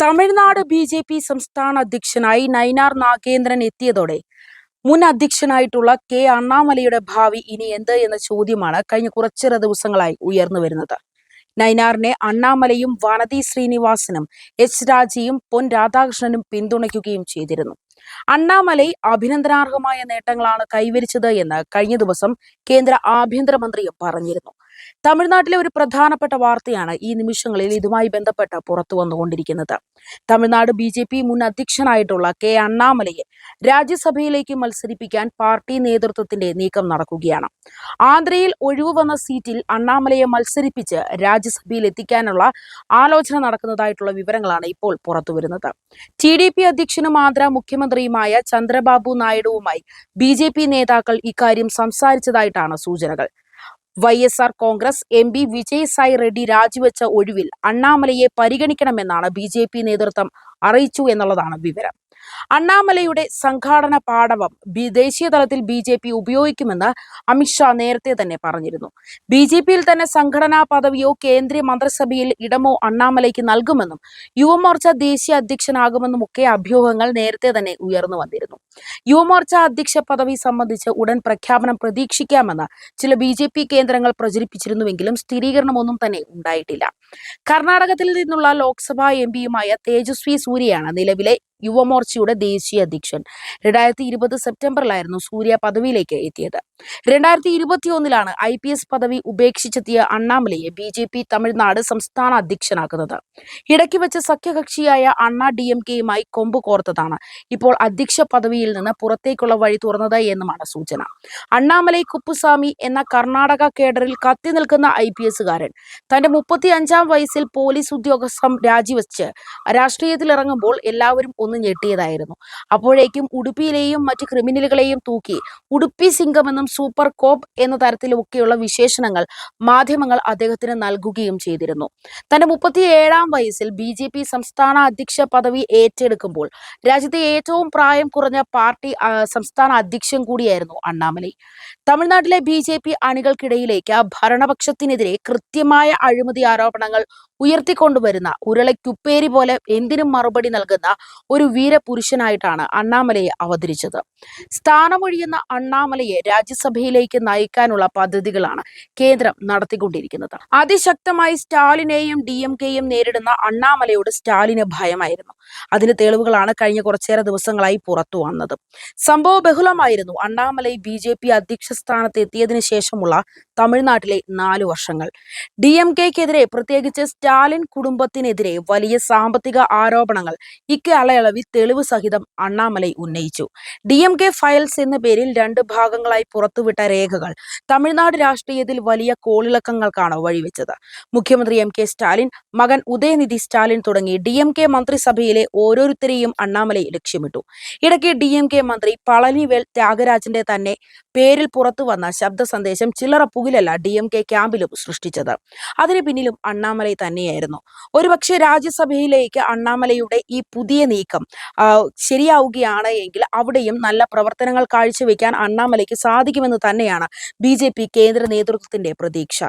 Tamil Nadu B J P സംസ്ഥാന അധ്യക്ഷനായി നൈനാർ നാഗേന്ദ്രൻ എത്തിയതോടെ മുൻ അധ്യക്ഷനായിട്ടുള്ള കെ അണ്ണാമലയുടെ ഭാവി ഇനി എന്ത് എന്ന ചോദ്യമാണ് കഴിഞ്ഞ കുറച്ചേറെ ദിവസങ്ങളായി ഉയർന്നു വരുന്നത്. നൈനാറിനെ അണ്ണാമലയും വനതി ശ്രീനിവാസനും എച്ച് രാജയും പൊൻ രാധാകൃഷ്ണനും പിന്തുണയ്ക്കുകയും ചെയ്തിരുന്നു. അണ്ണാമലൈ അഭിനന്ദനാർഹമായ നേട്ടങ്ങളാണ് കൈവരിച്ചത് എന്ന് കഴിഞ്ഞ ദിവസം കേന്ദ്ര ആഭ്യന്തരമന്ത്രിയും പറഞ്ഞിരുന്നു. തമിഴ്നാട്ടിലെ ഒരു പ്രധാനപ്പെട്ട വാർത്തയാണ് ഈ നിമിഷങ്ങളിൽ ഇതുമായി ബന്ധപ്പെട്ട് പുറത്തു വന്നുകൊണ്ടിരിക്കുന്നത്. തമിഴ്നാട് ബി ജെ പി മുൻ അധ്യക്ഷനായിട്ടുള്ള കെ അണ്ണാമലയെ രാജ്യസഭയിലേക്ക് മത്സരിപ്പിക്കാൻ പാർട്ടി നേതൃത്വത്തിന്റെ നീക്കം നടക്കുകയാണ്. ആന്ധ്രയിൽ ഒഴിവ് വന്ന സീറ്റിൽ അണ്ണാമലയെ മത്സരിപ്പിച്ച് രാജ്യസഭയിൽ എത്തിക്കാനുള്ള ആലോചന നടക്കുന്നതായിട്ടുള്ള വിവരങ്ങളാണ് ഇപ്പോൾ പുറത്തുവരുന്നത്. ടി ഡി പി അധ്യക്ഷനും ആന്ധ്ര മുഖ്യമന്ത്രിയുമായ ചന്ദ്രബാബു നായിഡുവുമായി ബി നേതാക്കൾ ഇക്കാര്യം സംസാരിച്ചതായിട്ടാണ് സൂചനകൾ. Y S R Congress M P Vijay Sai Reddy രാജിവെച്ച ഒഴിവിൽ അണ്ണാമലയെ പരിഗണിക്കണമെന്നാണ് ബി ജെ പി നേതൃത്വം അറിയിച്ചു എന്നുള്ളതാണ് വിവരം. അണ്ണാമലയുടെ സംഘാടന പാടവം ദേശീയ തലത്തിൽ ബി ജെ പി ഉപയോഗിക്കുമെന്ന് അമിത്ഷാ നേരത്തെ തന്നെ പറഞ്ഞിരുന്നു. ബി ജെ പിയിൽ തന്നെ സംഘടനാ പദവിയോ കേന്ദ്രീയ മന്ത്രിസഭയിൽ ഇടമോ അണ്ണാമലയ്ക്ക് നൽകുമെന്നും യുവമോർച്ച ദേശീയ അധ്യക്ഷനാകുമെന്നും ഒക്കെ അഭ്യൂഹങ്ങൾ നേരത്തെ തന്നെ ഉയർന്നു വന്നിരുന്നു. യുവമോർച്ച അധ്യക്ഷ പദവി സംബന്ധിച്ച് ഉടൻ പ്രഖ്യാപനം പ്രതീക്ഷിക്കാമെന്ന് ചില ബി ജെ പി കേന്ദ്രങ്ങൾ പ്രചരിപ്പിച്ചിരുന്നുവെങ്കിലും സ്ഥിരീകരണമൊന്നും തന്നെ ഉണ്ടായിട്ടില്ല. കർണാടകത്തിൽ നിന്നുള്ള ലോക്സഭാ എം പിയുമായ തേജസ്വി സൂര്യയാണ് നിലവിലെ യുവമോർച്ചയുടെ ദേശീയ അധ്യക്ഷൻ. രണ്ടായിരത്തി ഇരുപത് സെപ്റ്റംബറിലായിരുന്നു സൂര്യ പദവിയിലേക്ക് എത്തിയത്. രണ്ടായിരത്തി ഇരുപത്തിയൊന്നിലാണ് ഐ പി എസ് പദവി ഉപേക്ഷിച്ചെത്തിയ അണ്ണാമലയെ ബി ജെ പി തമിഴ്നാട് സംസ്ഥാന അധ്യക്ഷനാക്കുന്നത്. ഇടയ്ക്ക് വെച്ച സഖ്യകക്ഷിയായ അണ്ണാ ഡി എം കെയുമായി കൊമ്പ് കോർത്തതാണ്. ഇപ്പോൾ അധ്യക്ഷ പദവിയിൽ നിന്ന് പുറത്തേക്കുള്ള വഴി തുറന്നത് എന്നുമാണ് സൂചന. അണ്ണാമലൈ കുപ്പുസ്വാമി എന്ന കർണാടക കേഡറിൽ കത്തി നിൽക്കുന്ന ഐ പി എസുകാരൻ തന്റെ മുപ്പത്തി അഞ്ചാം വയസ്സിൽ പോലീസ് ഉദ്യോഗസ്ഥം രാജിവെച്ച് രാഷ്ട്രീയത്തിലിറങ്ങുമ്പോൾ എല്ലാവരും ഒന്ന് ഞെട്ടിയതായിരുന്നു. അപ്പോഴേക്കും ഉടുപ്പിയിലെയും മറ്റ് ക്രിമിനലുകളെയും തൂക്കി ഉടുപ്പി സിംഗമെന്നും സൂപ്പർ കോപ്പ് എന്ന തരത്തിലൊക്കെയുള്ള വിശേഷണങ്ങൾ മാധ്യമങ്ങൾ അദ്ദേഹത്തിന് നൽകുകയും ചെയ്തിരുന്നു. തന്റെ മുപ്പത്തിയേഴാം വയസ്സിൽ ബി ജെ പി സംസ്ഥാന അധ്യക്ഷ പദവി ഏറ്റെടുക്കുമ്പോൾ രാജ്യത്തെ ഏറ്റവും പ്രായം കുറഞ്ഞ പാർട്ടി സംസ്ഥാന അധ്യക്ഷൻ കൂടിയായിരുന്നു അണ്ണാമലൈ. തമിഴ്നാട്ടിലെ ബി ജെ പി അണികൾക്കിടയിലേക്ക് ഭരണപക്ഷത്തിനെതിരെ കൃത്യമായ അഴിമതി ആരോപണങ്ങൾ ഉയർത്തിക്കൊണ്ടുവരുന്ന ഉരുളയ്ക്കുപ്പേരി പോലെ എന്തിനും മറുപടി നൽകുന്ന ഒരു വീരപുരുഷനായിട്ടാണ് അണ്ണാമലയെ അവതരിച്ചത്. സ്ഥാനമൊഴിയുന്ന അണ്ണാമലയെ രാജ്യസഭയിലേക്ക് നയിക്കാനുള്ള പദ്ധതികളാണ് കേന്ദ്രം നടത്തിക്കൊണ്ടിരിക്കുന്നത്. അതിശക്തമായി സ്റ്റാലിനെയും ഡി എം കെയും നേരിടുന്ന അണ്ണാമലയോട് സ്റ്റാലിന് ഭയമായിരുന്നു. അതിന് തെളിവുകളാണ് കഴിഞ്ഞ കുറച്ചേറെ ദിവസങ്ങളായി പുറത്തു വന്നത്. സംഭവ ബഹുലമായിരുന്നു. അണ്ണാമലൈ ബി ജെ പി അധ്യക്ഷ സ്ഥാനത്ത് എത്തിയതിനു ശേഷമുള്ള തമിഴ്നാട്ടിലെ നാലു വർഷങ്ങൾ. ഡി എം കെക്കെതിരെ പ്രത്യേകിച്ച് സ്റ്റാലിൻ കുടുംബത്തിനെതിരെ വലിയ സാമ്പത്തിക ആരോപണങ്ങൾ ഇക്കാലയളവിൽ തെളിവ് സഹിതം അണ്ണാമലൈ ഉന്നയിച്ചു. ഡി എം കെ ഫയൽസ് എന്ന പേരിൽ രണ്ട് ഭാഗങ്ങളായി പുറത്തുവിട്ട രേഖകൾ തമിഴ്നാട് രാഷ്ട്രീയത്തിൽ വലിയ കോളിളക്കങ്ങൾക്കാണ് വഴിവെച്ചത്. മുഖ്യമന്ത്രി എം കെ സ്റ്റാലിൻ മകൻ ഉദയനിധി സ്റ്റാലിൻ തുടങ്ങി ഡി എം കെ മന്ത്രിസഭയിലെ ഓരോരുത്തരെയും അണ്ണാമലൈ ലക്ഷ്യമിട്ടു. ഇടയ്ക്ക് ഡി എം കെ മന്ത്രി പളനിവേൽ ത്യാഗരാജന്റെ തന്നെ പേരിൽ പുറത്തു വന്ന ശബ്ദ സന്ദേശം ചില്ലറ പുകിലല്ല ഡി എം കെ ക്യാമ്പിലും സൃഷ്ടിച്ചത്. അതിന് പിന്നിലും അണ്ണാമലൈ തന്നെയായിരുന്നു. ഒരുപക്ഷെ രാജ്യസഭയിലേക്ക് അണ്ണാമലയുടെ ഈ പുതിയ നീക്കം ശരിയാവുകയാണ് എങ്കിൽ അവിടെയും നല്ല പ്രവർത്തനങ്ങൾ കാഴ്ചവെക്കാൻ അണ്ണാമലയ്ക്ക് സാധിക്കുമെന്ന് തന്നെയാണ് ബി കേന്ദ്ര നേതൃത്വത്തിന്റെ പ്രതീക്ഷ.